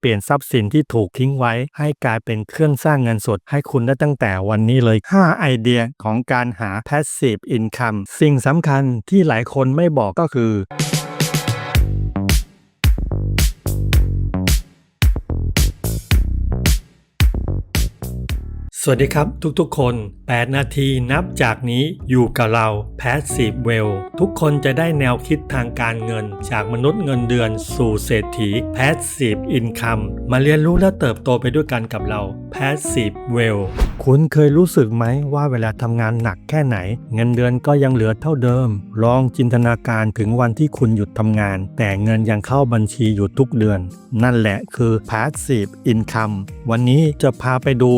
เปลี่ยนทรัพย์สินที่ถูกทิ้งไว้ ให้กลายเป็นเครื่องสร้างเงินสดให้คุณได้ตั้งแต่วันนี้เลย 5 ไอเดียของการหา passive income สิ่งสำคัญที่หลายคนไม่บอกก็คือ วัสดีครับทุกๆคน 8 นาทีนับจากนี้อยู่กับเรา Passive Well ทุกคนจะได้แนวคิดทางการเงิน จากมนุษย์เงินเดือนสู่เศรษฐี Passive Income มาเรียนรู้และเติบโตไปด้วยกันกับเรา Passive Well คุณเคยรู้สึกไหมว่าเวลาทำงานหนักแค่ไหน เงินเดือนก็ยังเหลือเท่าเดิม ลองจินตนาการถึงวันที่คุณหยุดทำงาน แต่เงินยังเข้าบัญชีอยู่ทุกเดือน นั่นแหละคือ Passive Income วันนี้จะพาไปดู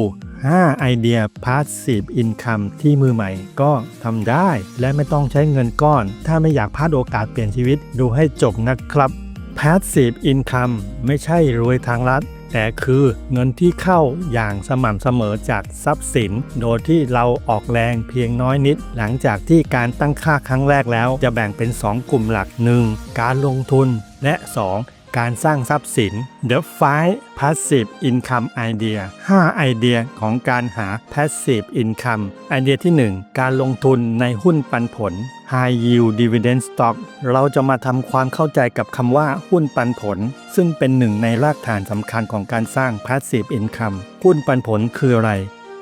5 ไอเดีย Passive Income ที่มือใหม่ก็ทำได้ และไม่ต้องใช้เงินก้อน ถ้าไม่อยากพลาดโอกาสเปลี่ยนชีวิตดูให้จบนะครับ Passive Income ไม่ใช่รวยทางลัด แต่คือเงินที่เข้าอย่างสม่ำเสมอจากทรัพย์สิน โดยที่เราออกแรงเพียงน้อยนิด หลังจากที่การตั้งค่าครั้งแรกแล้ว จะแบ่งเป็น 2 กลุ่มหลัก 1. การลงทุนและ 2. การสร้างทรัพย์สิน The 5 Passive Income Idea 5 ไอเดียของการหา Passive Income ไอเดียที่ 1 การลงทุนในหุ้นปันผล High Yield Dividend Stock เราจะมาทำความเข้าใจกับคำว่าหุ้นปันผล ซึ่งเป็นหนึ่งในรากฐานสำคัญของการสร้าง Passive Income หุ้นปันผลคืออะไร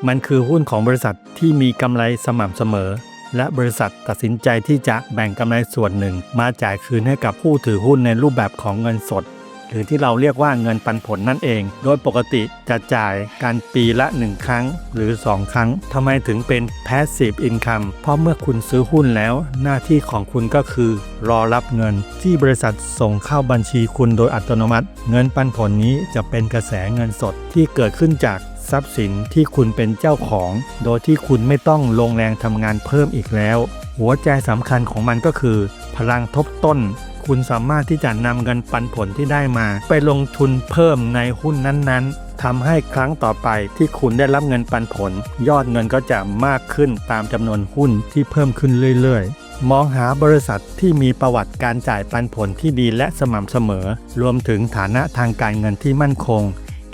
มันคือหุ้นของบริษัทที่มีกำไรสม่ำเสมอ และบริษัทตัดสินใจที่จะแบ่งกำไรส่วนหนึ่ง มาจ่ายคืนให้กับผู้ถือหุ้นในรูปแบบของเงินสด หรือที่เราเรียกว่าเงินปันผลนั่นเอง โดยปกติจะจ่ายการปีละ 1 ครั้งหรือ 2 ครั้งทำไมถึงเป็น passive income เพราะเมื่อคุณซื้อหุ้นแล้ว หน้าที่ของคุณก็คือ รอรับเงินที่บริษัทส่งเข้าบัญชีคุณโดยอัตโนมัติ เงินปันผลนี้จะเป็นกระแสเงินสดที่เกิดขึ้นจาก ทรัพย์สินที่คุณเป็นเจ้าของ โดยที่คุณไม่ต้องลงแรงทำงานเพิ่มอีกแล้ว หัวใจสำคัญของมันก็คือ พลังทบต้น คุณสามารถที่จะนำเงินปันผลที่ได้มา ไปลงทุนเพิ่มในหุ้นนั้นๆทำให้ครั้งต่อไปที่คุณได้รับเงินปันผล ยอดเงินก็จะมากขึ้นตามจำนวนหุ้นที่เพิ่มขึ้นเรื่อยๆมองหาบริษัทที่มีประวัติการจ่ายปันผลที่ดีและสม่ำเสมอ รวมถึงฐานะทางการเงินที่มั่นคง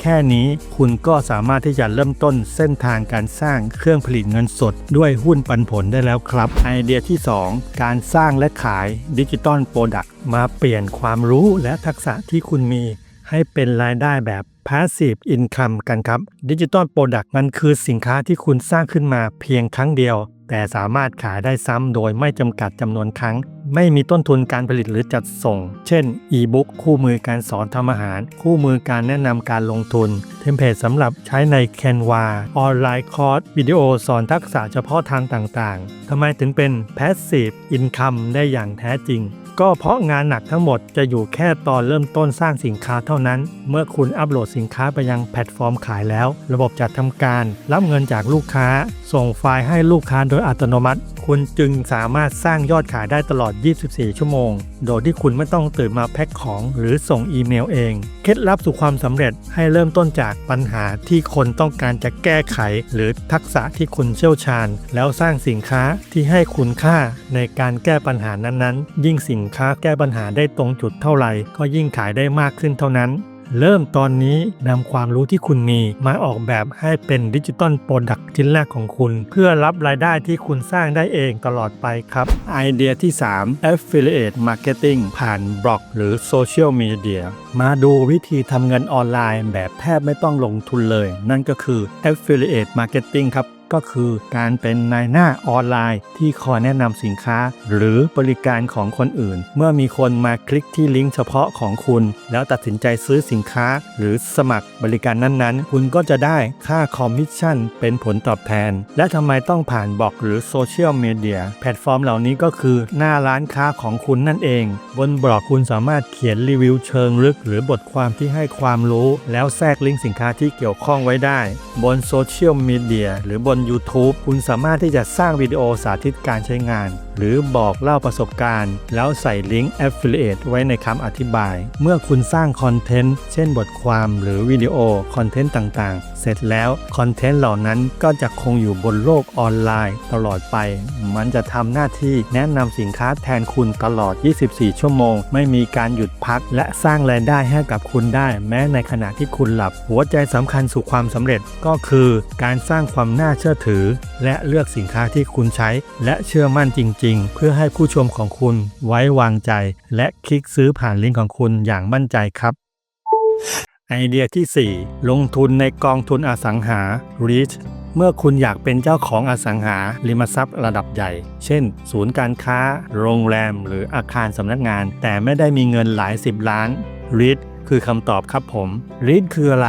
แค่นี้ คุณก็สามารถที่จะเริ่มต้นเส้นทางการสร้างเครื่องผลิตเงินสด ด้วยหุ้นปันผลได้แล้วครับ ไอเดียที่ 2 การสร้างและขายดิจิตอลโปรดักต์มาเปลี่ยนความรู้และทักษะที่คุณมี ให้เป็นรายได้แบบ Passive Income กันครับดิจิตอลโปรดักต์มันคือสินค้าที่คุณสร้างขึ้นมาเพียงครั้งเดียว แต่สามารถขายได้ซ้ำโดยไม่จำกัดจำนวนครั้ง ไม่มีต้นทุนการผลิตหรือจัดส่ง เช่น อีบุ๊กคู่มือการสอนทำอาหาร คู่มือการแนะนำการลงทุน เทมเพลตสำหรับใช้ใน Canva ออนไลน์คอร์สวิดีโอสอนทักษะเฉพาะทางต่างๆทำไมถึงเป็น Passive Income ได้อย่างแท้จริง ก็เพราะงานหนักทั้งหมดจะอยู่แค่ตอนเริ่มต้นสร้างสินค้าเท่านั้น เมื่อคุณอัปโหลดสินค้าไปยังแพลตฟอร์มขายแล้ว ระบบจัดทำการรับเงินจากลูกค้า ส่งไฟล์ให้ลูกค้าโดยอัตโนมัติ คุณจึงสามารถสร้างยอดขายได้ตลอด 24 ชั่วโมง โดยที่คุณไม่ต้องตื่นมาแพ็คของหรือส่งอีเมลเอง เคล็ดลับสู่ความสำเร็จให้เริ่มต้นจากปัญหาที่คนต้องการจะแก้ไข หรือทักษะที่คุณเชี่ยวชาญ แล้วสร้างสินค้าที่ให้คุณค่าในการแก้ปัญหานั้นๆ ยิ่งสินค้าแก้ปัญหาได้ตรงจุดเท่าไหร่ ก็ยิ่งขายได้มากขึ้นเท่านั้น เริ่มตอนนี้นำความรู้ที่คุณมีมาออกแบบให้เป็นดิจิตอลโปรดักต์ชิ้นแรกของคุณ เพื่อรับรายได้ที่คุณสร้างได้เองตลอดไปครับ ไอเดียที่ 3 Affiliate Marketing ผ่านบล็อก หรือโซเชียลมีเดียมาดูวิธีทำเงินออนไลน์แบบแทบไม่ต้องลงทุนเลย นั่นก็คือ Affiliate Marketing ครับ ก็คือการเป็นนายหน้าออนไลน์ ที่คอยแนะนำสินค้า หรือบริการของคนอื่น เมื่อมีคนมาคลิกที่ลิงก์เฉพาะของคุณ แล้วตัดสินใจซื้อสินค้า หรือสมัครบริการนั้นๆ คุณก็จะได้ค่าคอมมิชชั่น เป็นผลตอบแทน และทำไมต้องผ่านบล็อกหรือโซเชียลมีเดียแพลตฟอร์มเหล่านี้ก็คือหน้าร้านค้าของคุณนั่นเอง บนบล็อกคุณสามารถเขียนรีวิวเชิงลึก หรือบทความที่ให้ความรู้ แล้วแทรกลิงก์สินค้าที่เกี่ยวข้องไว้ได้ บนโซเชียลมีเดียหรือบน YouTube คุณสามารถที่จะสร้างวิดีโอสาธิตการใช้งานหรือบอกเล่าประสบการณ์ แล้วใส่ลิงก์ Affiliate ไว้ในคำอธิบาย เมื่อคุณสร้างคอนเทนต์ เช่นบทความหรือวิดีโอคอนเทนต์ต่างๆ เสร็จแล้วคอนเทนต์เหล่านั้นก็จะคงอยู่บนโลกออนไลน์ตลอดไป มันจะทำหน้าที่แนะนำสินค้าแทนคุณตลอด 24 ชั่วโมง ไม่มีการหยุดพัก และสร้างรายได้ให้กับคุณได้ แม้ในขณะที่คุณหลับ หัวใจสำคัญสู่ความสำเร็จก็คือการสร้างความน่าเชื่อถือ และเลือกสินค้าที่คุณใช้ และเชื่อมั่นจริงๆเพื่อให้ผู้ชมของคุณไว้วางใจ และคลิกซื้อผ่านลิงก์ของคุณอย่างมั่นใจครับ ไอเดียที่ 4 ลงทุนในกองทุนอสังหา REIT เมื่อคุณอยากเป็นเจ้าของอสังหาริมทรัพย์ระดับใหญ่ เช่น ศูนย์การค้า โรงแรม หรืออาคารสำนักงาน แต่ไม่ได้มีเงินหลายสิบล้าน REIT คือคำตอบครับผม REIT คืออะไร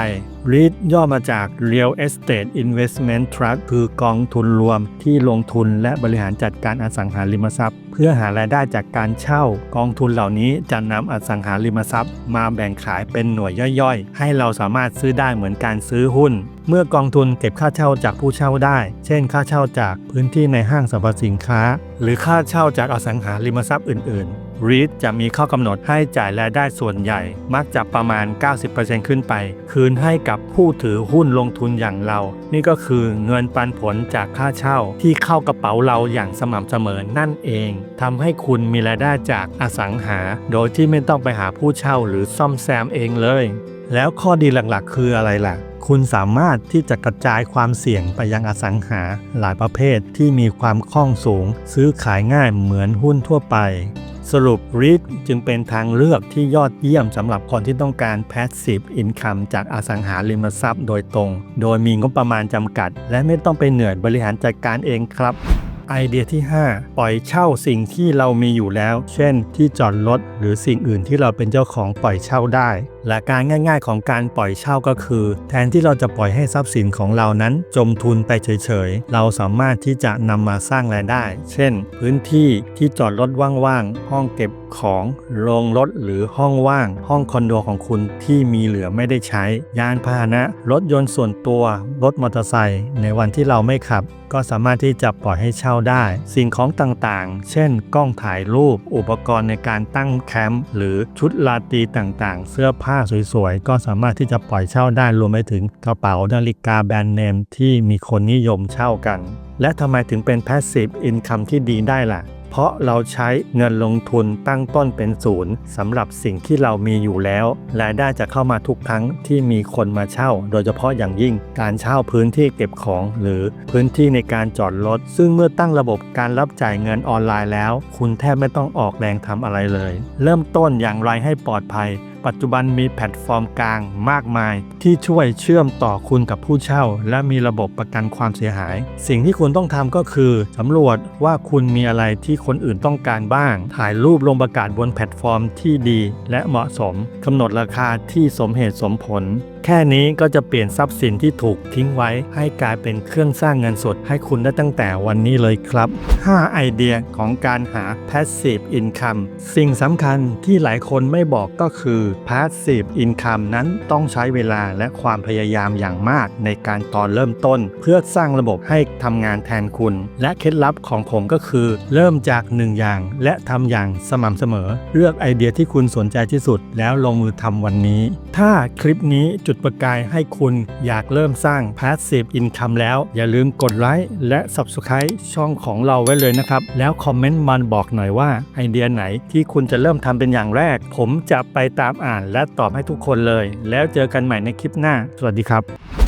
REIT ย่อมาจาก Real Estate Investment Trust คือกองทุนรวมที่ลงทุนและบริหารจัดการอสังหาริมทรัพย์ เพื่อหารายได้จากการเช่า กองทุนเหล่านี้จะนำอสังหาริมทรัพย์ มาแบ่งขายเป็นหน่วยย่อยๆ ให้เราสามารถซื้อได้เหมือนการซื้อหุ้น เมื่อกองทุนเก็บค่าเช่าจากผู้เช่าได้ เช่น ค่าเช่าจากพื้นที่ในห้างสรรพสินค้า หรือค่าเช่าจากอสังหาริมทรัพย์อื่น ๆ REIT จะมีข้อกำหนดให้จ่ายรายได้ส่วนใหญ่ มักจะประมาณ 90%ขึ้นไป คืนให้กับผู้ถือหุ้นลงทุนอย่างเรา นี่ก็คือเงินปันผลจากค่าเช่าที่เข้ากระเป๋าเราอย่างสม่ำเสมอนั่นเองทำให้คุณมีรายได้จากอสังหา โดยที่ไม่ต้องไปหาผู้เช่าหรือซ่อมแซมเองเลย แล้วข้อดีหลักๆ คืออะไรล่ะคุณสามารถที่จะกระจายความเสี่ยงไปยังอสังหาหลายประเภทที่มีความคล่องสูง ซื้อขายง่ายเหมือนหุ้นทั่วไป สรุป REIT จึงเป็นทางเลือกที่ยอดเยี่ยมสำหรับคนที่ต้องการ Passive Income จากอสังหาริมทรัพย์โดยตรง โดยมีงบประมาณจำกัด และไม่ต้องไปเหนื่อยบริหารจัดการเองครับ ไอเดียที่ 5 ปล่อยเช่าสิ่งที่เรามีอยู่แล้ว เช่น ที่จอดรถหรือสิ่งอื่นที่เราเป็นเจ้าของปล่อยเช่าได้ และการง่าย ๆ ของการปล่อยเช่าก็คือ แทนที่เราจะปล่อยให้ทรัพย์สินของเรานั้นจมทุนไปเฉยๆ เราสามารถที่จะนำมาสร้างรายได้ เช่น พื้นที่ที่จอดรถว่างๆ ห้องเก็บของโรงรถหรือห้องว่าง ห้องคอนโดของคุณที่มีเหลือไม่ได้ใช้ ยานพาหนะ รถยนต์ส่วนตัว รถมอเตอร์ไซค์ในวันที่เราไม่ขับ ก็สามารถที่จะปล่อยให้เช่าได้ สิ่งของต่างๆ เช่น กล้องถ่ายรูป อุปกรณ์ในการตั้งแคมป์หรือชุดราตีต่างๆ เสื้อผ้าสวยๆ ก็สามารถที่จะปล่อยเช่าได้รวมไปถึงกระเป๋านาฬิกาแบรนด์เนมที่มีคนนิยมเช่ากัน และทำไมถึงเป็น Passive Income ที่ดีได้ล่ะ เพราะเราใช้เงินลงทุนตั้งต้นเป็นศูนย์สำหรับสิ่งที่เรามีอยู่แล้วรายได้จะเข้ามาทุกครั้งที่มีคนมาเช่า โดยเฉพาะอย่างยิ่งการเช่าพื้นที่เก็บของ หรือพื้นที่ในการจอดรถซึ่งเมื่อตั้งระบบการรับจ่ายเงินออนไลน์แล้ว คุณแทบไม่ต้องออกแรงทำอะไรเลย เริ่มต้นอย่างไรให้ปลอดภัย ปัจจุบันมีแพลตฟอร์มกลางมากมาย ที่ช่วยเชื่อมต่อคุณกับผู้เช่า และมีระบบประกันความเสียหาย สิ่งที่คุณต้องทำก็คือสำรวจว่าคุณมีอะไรที่คนอื่นต้องการบ้าง ถ่ายรูปลงประกาศบนแพลตฟอร์มที่ดี และเหมาะสมกำหนดราคาที่สมเหตุสมผล แค่นี้ก็จะเปลี่ยนทรัพย์สินที่ถูกทิ้งไว้ ให้กลายเป็นเครื่องสร้างเงินสดให้คุณได้ตั้งแต่วันนี้เลยครับ 5 ไอเดียของการหา passive income สิ่งสำคัญที่หลายคนไม่บอกก็คือ passive income นั้นต้องใช้เวลาและความพยายามอย่างมากในการตอนเริ่มต้น เพื่อสร้างระบบให้ทำงานแทนคุณ และเคล็ดลับของผมก็คือ เริ่มจากหนึ่งอย่าง และทำอย่างสม่ำเสมอ เลือกไอเดียที่คุณสนใจที่สุด แล้วลงมือทำวันนี้ ถ้าคลิปนี้จุดประกายให้คุณอยากเริ่มสร้าง passive income แล้ว อย่าลืมกดไลค์และ subscribe ช่องของเราไว้เลยนะครับ แล้วคอมเมนต์มันบอกหน่อยว่าไอเดียไหนที่คุณจะเริ่มทำเป็นอย่างแรก ผมจะไปตามอ่านและตอบให้ทุกคนเลย แล้วเจอกันใหม่ในคลิปหน้า สวัสดีครับ